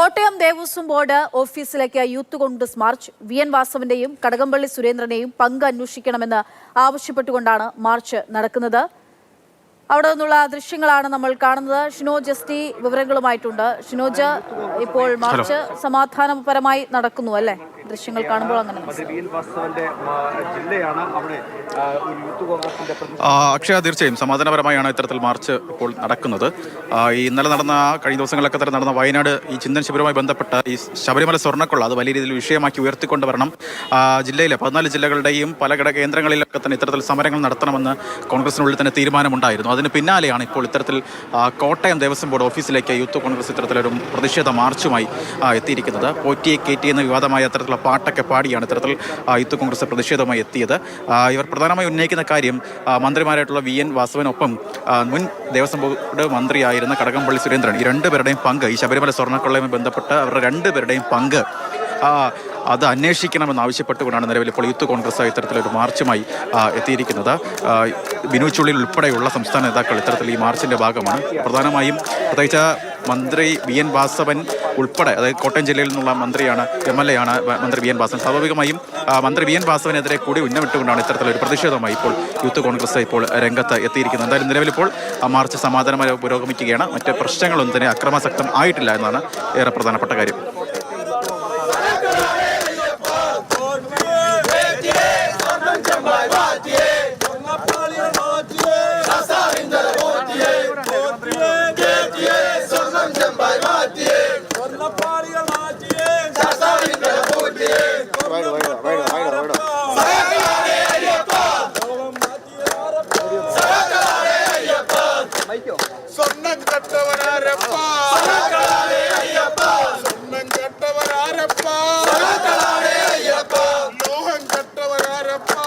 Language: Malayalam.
കോട്ടയം ദേവസ്വം ബോർഡ് ഓഫീസിലേക്ക് Youth Congress march. V N വാസവന്റെയും Kadakampally സുരേന്ദ്രനെയും പങ്ക് അന്വേഷിക്കണമെന്ന് ആവശ്യപ്പെട്ടുകൊണ്ടാണ് മാർച്ച് നടക്കുന്നത്. അവിടെ നിന്നുള്ള ദൃശ്യങ്ങളാണ് നമ്മൾ കാണുന്നത്. ഷിനോജ് എസ് ടി വിവരങ്ങളുമായിട്ടുണ്ട്. ഷിനോജ് ഇപ്പോൾ മാർച്ച് സമാധാനപരമായി നടക്കുന്നു അല്ലേ? ദൃശ്യങ്ങൾ കാണുമ്പോൾ അങ്ങനെ ജില്ലയാണ് അവിടെ അക്ഷയ തീർച്ചയായും സമാധാനപരമായാണ് ഇത്തരത്തിൽ മാർച്ച് ഇപ്പോൾ നടക്കുന്നത്. ഈ ഇന്നലെ നടന്ന കഴിഞ്ഞ ദിവസങ്ങളിലൊക്കെ തന്നെ നടന്ന വയനാട് ഈ ചിന്തൻ ശിബിരവുമായി ബന്ധപ്പെട്ട ഈ ശബരിമല സ്വർണക്കൊള്ള അത് വലിയ രീതിയിൽ വിഷയമാക്കി ഉയർത്തിക്കൊണ്ട് വരണം. ജില്ലയിലെ പതിനാല് ജില്ലകളുടെയും പല ഘടക കേന്ദ്രങ്ങളിലൊക്കെ തന്നെ ഇത്തരത്തിൽ സമരങ്ങൾ നടത്തണമെന്ന് കോൺഗ്രസിനുള്ളിൽ തന്നെ തീരുമാനമുണ്ടായിരുന്നു. അതിന് പിന്നാലെയാണ് ഇപ്പോൾ ഇത്തരത്തിൽ കോട്ടയം ദേവസ്വം ബോർഡ് ഓഫീസിലേക്ക് യൂത്ത് കോൺഗ്രസ് ഇത്തരത്തിലൊരു പ്രതിഷേധ മാർച്ചുമായി എത്തിയിരിക്കുന്നത്. പോറ്റിയെ ടി എന്ന വിവാദമായ ഇത്തരത്തിലുള്ള പാട്ടൊക്കെ പാടിയാണ് ഇത്തരത്തിൽ യൂത്ത് കോൺഗ്രസ് പ്രതിഷേധവുമായി എത്തിയത്. ഇവർ പ്രധാനമായി ഉന്നയിക്കുന്ന കാര്യം മന്ത്രിമാരായിട്ടുള്ള വി എൻ വാസവനൊപ്പം മുൻ ദേവസ്വം ബോർഡ് മന്ത്രിയായിരുന്ന കടകംപള്ളി സുരേന്ദ്രൻ ഈ രണ്ടുപേരുടെയും പങ്ക് ഈ ശബരിമല സ്വർണക്കൊള്ളയുമായി ബന്ധപ്പെട്ട് അവരുടെ രണ്ടുപേരുടെയും പങ്ക് അത് അന്വേഷിക്കണമെന്ന് ആവശ്യപ്പെട്ടുകൊണ്ടാണ് നിലവിൽ ഇപ്പോൾ യൂത്ത് കോൺഗ്രസ് ഇത്തരത്തിലൊരു മാർച്ചുമായി എത്തിയിരിക്കുന്നത്. ബിനു ചുള്ളിൽ ഉൾപ്പെടെയുള്ള സംസ്ഥാന നേതാക്കൾ ഇത്തരത്തിൽ ഈ മാർച്ചിന്റെ ഭാഗമാണ്. പ്രധാനമായും പ്രത്യേകിച്ച് മന്ത്രി വി എൻ വാസവൻ ഉൾപ്പെടെ അതായത് കോട്ടയം ജില്ലയിൽ നിന്നുള്ള മന്ത്രിയാണ് എം എൽ എ ആണ് മന്ത്രി വി എൻ വാസവൻ സ്വാഭാവികമായും മന്ത്രി വി എൻ വാസവനെതിരെ കൂടി ഉന്നമിട്ടുകൊണ്ടാണ് ഇത്തരത്തിലൊരു പ്രതിഷേധമായി ഇപ്പോൾ യൂത്ത് കോൺഗ്രസ് ഇപ്പോൾ രംഗത്ത് എത്തിയിരിക്കുന്നത്. എന്തായാലും നിലവിലിപ്പോൾ മാർച്ച് സമാധാനമായി പുരോഗമിക്കുകയാണ്. മറ്റ് പ്രശ്നങ്ങളൊന്നും തന്നെ അക്രമാസക്തം ആയിട്ടില്ല എന്നാണ് ഏറെ പ്രധാനപ്പെട്ട കാര്യം. ஐயப்பா. லோகம் கற்றவர் யாரப்பா?